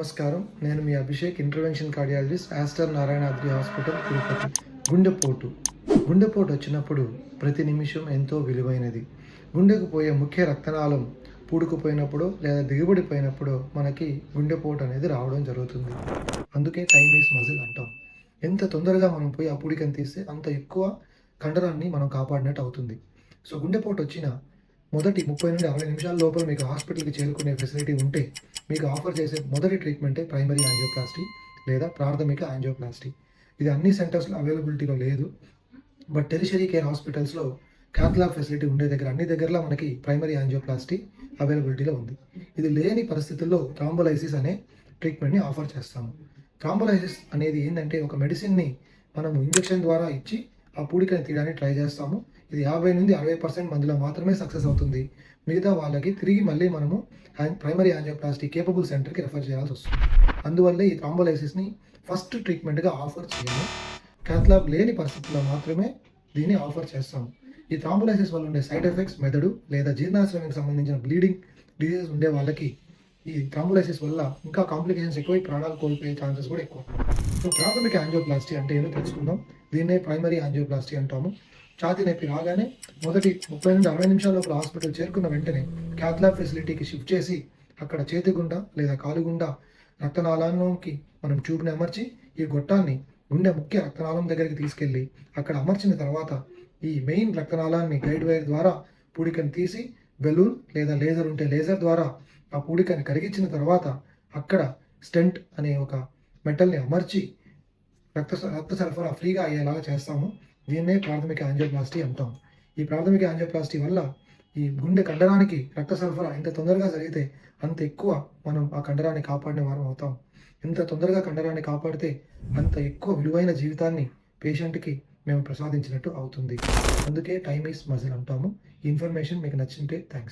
నమస్కారం. నేను మీ Abhishek intervention cardiologist Aster Narayanadri hospital Tirupati. గుండెపోటు. గుండెపోటు వచ్చినప్పుడు ప్రతి నిమిషం ఎంతో విలువైనది. గుండెకు పోయే ముఖ్య రక్తనాళం పూడుకుపోయినప్పుడు లేదా దిగుబడిపోయినప్పుడు మనకి గుండెపోటు అనేది రావడం జరుగుతుంది. అందుకే టైమ్ ఈస్ మజిల్ అంటాం. ఎంత తొందరగా మనం పోయి ఆ పూడికని తీస్తే అంత ఎక్కువ కండరాన్ని మనం కాపాడినట్టు అవుతుంది. సో గుండెపోటు వచ్చిన మొదటి ముప్పై నుండి అరవై నిమిషాల లోపల మీకు హాస్పిటల్కి చేరుకునే ఫెసిలిటీ ఉంటే మీకు ఆఫర్ చేసే మొదటి ట్రీట్మెంటే ప్రైమరీ యాంజియోప్లాస్టీ లేదా ప్రాథమిక యాంజియోప్లాస్టీ. ఇది అన్ని సెంటర్స్లో అవైలబిలిటీలో లేదు. బట్ టెరిషరీ కేర్ హాస్పిటల్స్లో క్యాథ్లాబ్ ఫెసిలిటీ ఉండే దగ్గర అన్ని దగ్గరలో మనకి ప్రైమరీ యాంజియోప్లాస్టీ అవైలబిలిటీలో ఉంది. ఇది లేని పరిస్థితుల్లో థ్రాంబోలైసిస్ అనే ట్రీట్మెంట్ని ఆఫర్ చేస్తాము. థ్రాంబోలైసిస్ అనేది ఏంటంటే ఒక మెడిసిన్ని మనము ఇంజెక్షన్ ద్వారా ఇచ్చి ఆ పూడికని తీయడానికి ట్రై చేస్తాము. ఇది యాభై నుండి అరవై పర్సెంట్ మందిలో మాత్రమే సక్సెస్ అవుతుంది. మిగతా వాళ్ళకి తిరిగి మళ్ళీ మనము ప్రైమరీ యాంజియోప్లాస్టీ కేపబుల్ సెంటర్కి రెఫర్ చేయాల్సి వస్తుంది. అందువల్ల ఈ థ్రాంబోలైసిస్ని ఫస్ట్ ట్రీట్మెంట్గా ఆఫర్ చేయము. క్యాథ్లాబ్ లేని పరిస్థితుల్లో మాత్రమే దీన్ని ఆఫర్ చేస్తాము. ఈ థ్రాంబోలైసిస్ వల్ల ఉండే సైడ్ ఎఫెక్ట్స్ మెదడు లేదా జీర్ణాశ్రయానికి సంబంధించిన బ్లీడింగ్ డిజీజెస్ ఉండే వాళ్ళకి ఈ థ్రాంబోలైసిస్ వల్ల ఇంకా కాంప్లికేషన్స్ ఎక్కువై ప్రాణాలు కోల్పోయే ఛాన్సెస్ కూడా ఎక్కువ. సో ప్రాథమిక యాంజియోప్లాస్టీ అంటే ఏదో తెలుసుకుందాం. దీన్నే ప్రైమరీ యాంజియోప్లాస్టీ అంటాము. ఛాతీ నొప్పి రాగానే మొదటి ముప్పై నుండి అరవై నిమిషాల లోపల హాస్పిటల్ చేరుకున్న వెంటనే క్యాథ్లాబ్ ఫెసిలిటీకి షిఫ్ట్ చేసి అక్కడ చేతి గుండా లేదా కాలు గుండా రక్తనాళంలోకి మనం చూపుని అమర్చి ఈ గొట్టాన్ని గుండె ముఖ్య రక్తనాళం దగ్గరికి తీసుకెళ్ళి అక్కడ అమర్చిన తర్వాత ఈ మెయిన్ రక్తనాళాన్ని గైడ్ వైర్ ద్వారా పూడికని తీసి బెలూన్ లేదా లేజర్ ఉంటే లేజర్ ద్వారా ఆ పూడికని కరిగించిన తర్వాత అక్కడ స్టెంట్ అనే ఒక మెటల్ని అమర్చి రక్త రక్త సరఫరా ఫ్రీగా అయ్యేలాగా చేస్తాము. దీన్నే ప్రాథమిక యాంజియోప్లాస్టీ అంటాం. ఈ ప్రాథమిక యాంజియోప్లాస్టీ వల్ల ఈ గుండె కండరానికి రక్త సరఫరా ఇంత తొందరగా జరిగితే అంత ఎక్కువ మనం ఆ కండరాన్ని కాపాడిన వారం అవుతాం. ఎంత తొందరగా కండరాన్ని కాపాడితే అంత ఎక్కువ విలువైన జీవితాన్ని పేషెంట్కి మేము ప్రసాదించినట్టు అవుతుంది. అందుకే టైమ్ ఈస్ మజిల్ అంటాము. ఈ ఇన్ఫర్మేషన్ మీకు నచ్చింటే థ్యాంక్స్